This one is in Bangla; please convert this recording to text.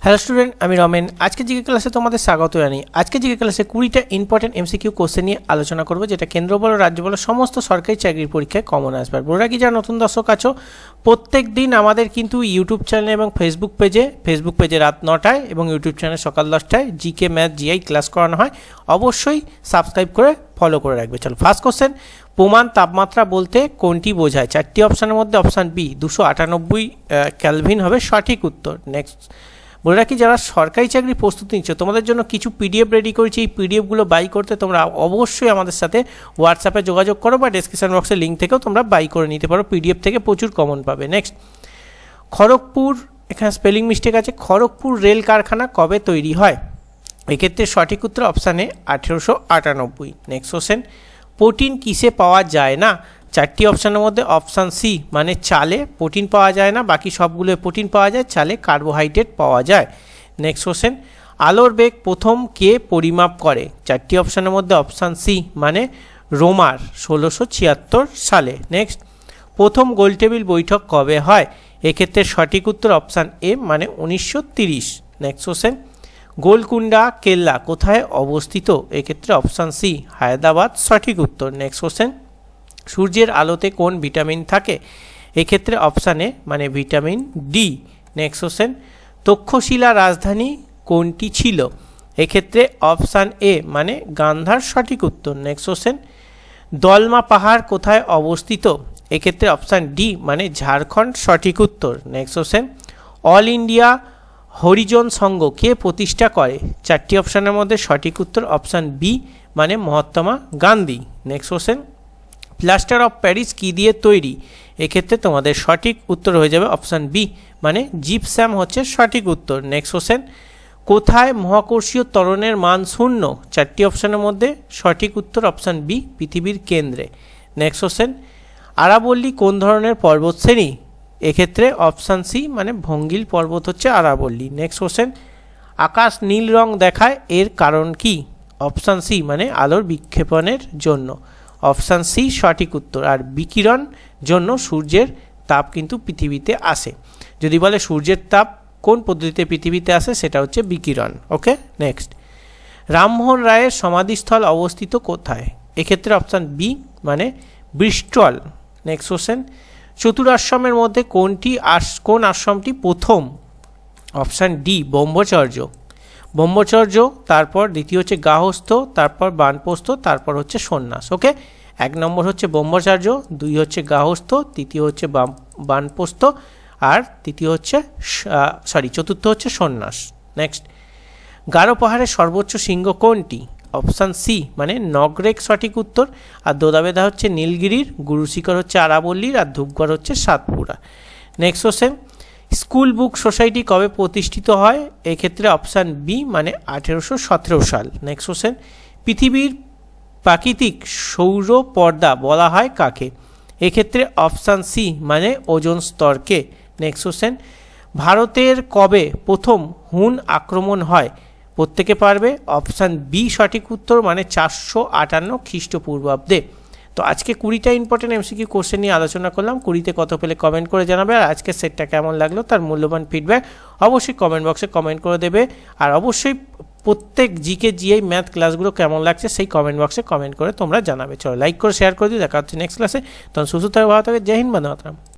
হ্যালো স্টুডেন্ট আমি রমেন। আজকে জিকে ক্লাসে তোমাদের স্বাগত জানাই। আজকে জিকে ক্লাসে কুড়িটা ইম্পর্টেন্ট এমসিকিউ কোশ্চেন নিয়ে আলোচনা করব, যেটা কেন্দ্র বলো, রাজ্য বলো, সমস্ত সরকারি চাকরির পরীক্ষায় কমন আসবে। বড়রা কি যারা নতুন দর্শক আছো, প্রত্যেক দিন আমাদের কিন্তু ইউটিউব চ্যানেল এবং ফেসবুক পেজে ফেসবুক পেজে রাত নটায় এবং ইউটিউব চ্যানেল সকাল দশটায় জিকে ম্যাথ জিআই ক্লাস করানো হয়। অবশ্যই সাবস্ক্রাইব করে ফলো করে রাখবে। চলো ফার্স্ট কোশ্চেন প্রমাণ তাপমাত্রা বলতে কোনটি বোঝায়? চারটি অপশানের মধ্যে অপশান বি দুশো আটানব্বই ক্যালভিন হবে সঠিক উত্তর। নেক্সট বলে রাখি, যারা সরকারি চাকরি প্রস্তুতি নিচ্ছ, তোমাদের জন্য কিছু পিডিএফ রেডি করেছি। এই পিডিএফগুলো বাই করতে তোমরা অবশ্যই আমাদের সাথে হোয়াটসঅ্যাপে যোগাযোগ করো বা ডিসক্রিপশন বক্সের লিঙ্ক থেকেও তোমরা বাই করে নিতে পারো। পিডিএফ থেকে প্রচুর কমন পাবে। নেক্সট খড়গপুর, এখানে স্পেলিং মিস্টেক আছে। খড়গপুর রেল কারখানা কবে তৈরি হয়? এক্ষেত্রে সঠিক উত্তর অপশানে আঠেরোশো আটানব্বই। নেক্সট কোশ্চেন প্রোটিন কিসে পাওয়া যায় না? চারটি অপশানের মধ্যে অপশান সি মানে চালে প্রোটিন পাওয়া যায় না, বাকি সবগুলো প্রোটিন পাওয়া যায়, চালে কার্বোহাইড্রেট পাওয়া যায়। নেক্সট কোশ্চেন আলোর বেগ প্রথম কে পরিমাপ করে? চারটি অপশানের মধ্যে অপশান সি মানে রোমার, ষোলোশো ছিয়াত্তর সালে। নেক্সট প্রথম গোলটেবিল বৈঠক কবে হয়? এক্ষেত্রে সঠিক উত্তর অপশান এ মানে উনিশশো তিরিশ। নেক্সট কোশ্চেন গোলকুন্ডা কেল্লা কোথায় অবস্থিত? এক্ষেত্রে অপশান সি হায়দ্রাবাদ, সঠিক উত্তর। নেক্সট কোশ্চেন সূর্যের আলোতে কোন ভিটামিন থাকে? এক্ষেত্রে অপশানে মানে vitamin D next question Takshashila রাজধানী কোনটি ছিল? এক্ষেত্রে অপশান এ মানে গান্ধার সঠিক উত্তর নেক্সট কোশ্চেন দলমা পাহাড় কোথায় অবস্থিত? এক্ষেত্রে অপশান ডি মানে ঝাড়খণ্ড সঠিক উত্তর next question all India Harijan Sangh কে প্রতিষ্ঠা করে? চারটি অপশানের মধ্যে সঠিক উত্তর অপশান বি মানে Mahatma Gandhi next question plaster of Paris কী দিয়ে তৈরি? এক্ষেত্রে তোমাদের সঠিক উত্তর হয়ে যাবে অপশান বি মানে জিপস্যাম হচ্ছে সঠিক উত্তর। নেক্সট কোশ্চেন কোথায় মহাকর্ষীয় ত্বরণের মান শূন্য? চারটি অপশানের মধ্যে সঠিক উত্তর অপশান বি পৃথিবীর কেন্দ্রে। নেক্সট কোশ্চেন আরাবল্লী কোন ধরনের পর্বত শ্রেণি? এক্ষেত্রে অপশান সি মানে ভঙ্গিল পর্বত হচ্ছে আরাবল্লী। নেক্সট কোশ্চেন আকাশ নীল রং দেখায়, এর কারণ কি? অপশান সি মানে আলোর বিক্ষেপণের জন্য। অপশান সি, সঠিক উত্তর। আর বিকিরণ জন্য সূর্যের তাপ কিন্তু পৃথিবীতে আসে। যদি বলে সূর্যের তাপ কোন পদ্ধতিতে পৃথিবীতে আসে, সেটা হচ্ছে বিকিরণ। ওকে, নেক্সট। রামমোহন রায়ের সমাধিস্থল অবস্থিত কোথায়? এক্ষেত্রে অপশান বি মানে ব্রিস্টল। Next question. চতুরাশ্রমের মধ্যে কোনটি আস, কোন আশ্রমটি প্রথম? অপশান ডি, ব্রহ্মচর্য। ব্রহ্মচর্য, তারপর দ্বিতীয় হচ্ছে গাহস্থ তারপর বানপ্রস্থ, তারপর হচ্ছে সন্ন্যাস, ওকে? এক নম্বর হচ্ছে ব্রহ্মচার্য, দুই হচ্ছে গাহস্থ তৃতীয় হচ্ছে বানপ্রস্থ, আর তৃতীয় হচ্ছে সরি চতুর্থ হচ্ছে সন্ন্যাস। নেক্সট গারো পাহাড়ের সর্বোচ্চ শৃঙ্গ কোনটি? অপশান সি মানে নগরেক সঠিক উত্তর, আর দোদাবেদা হচ্ছে নীলগিরির, গুরুশিখর হচ্ছে আরাবল্লীর, আর ধূপগড় হচ্ছে Satpura. Next question school book society কবে প্রতিষ্ঠিত হয়? এক্ষেত্রে অপশান বি মানে আঠেরোশো সতেরো সাল। নেক্সট কোশ্চেন পৃথিবীর প্রাকৃতিক সৌর পর্দা বলা হয় কাকে? এক্ষেত্রে অপশান সি মানে ওজন স্তরকে। নেক্সট কোশ্চেন ভারতের কবে প্রথম হুন আক্রমণ হয়? প্রত্যেকে পারবে? অপশান বি সঠিক উত্তর মানে চারশো আটান্ন খ্রিস্টপূর্বাব্দে। তো আজকে কুড়িটা ইম্পর্টেন্ট এমসিকিউ কোশ্চেন নিয়ে আলোচনা করলাম। কুড়িতে কত পেলে কমেন্ট করে জানাবে আর আজকের সেটটা কেমন লাগল তার মূল্যবান ফিডব্যাক অবশ্যই কমেন্ট বক্সে কমেন্ট করে দেবে। আর অবশ্যই প্রত্যেক জিকে জিএই ম্যাথ ক্লাসগুলো কেমন লাগছে সেই কমেন্ট বক্সে কমেন্ট করে তোমরা জানাবে। চলো লাইক করে শেয়ার করে দিও। দেখা হচ্ছে নেক্সট ক্লাসে তখন সুস্থ থাকবে ভালো থাকে। জয় হিন্দ বন্ধু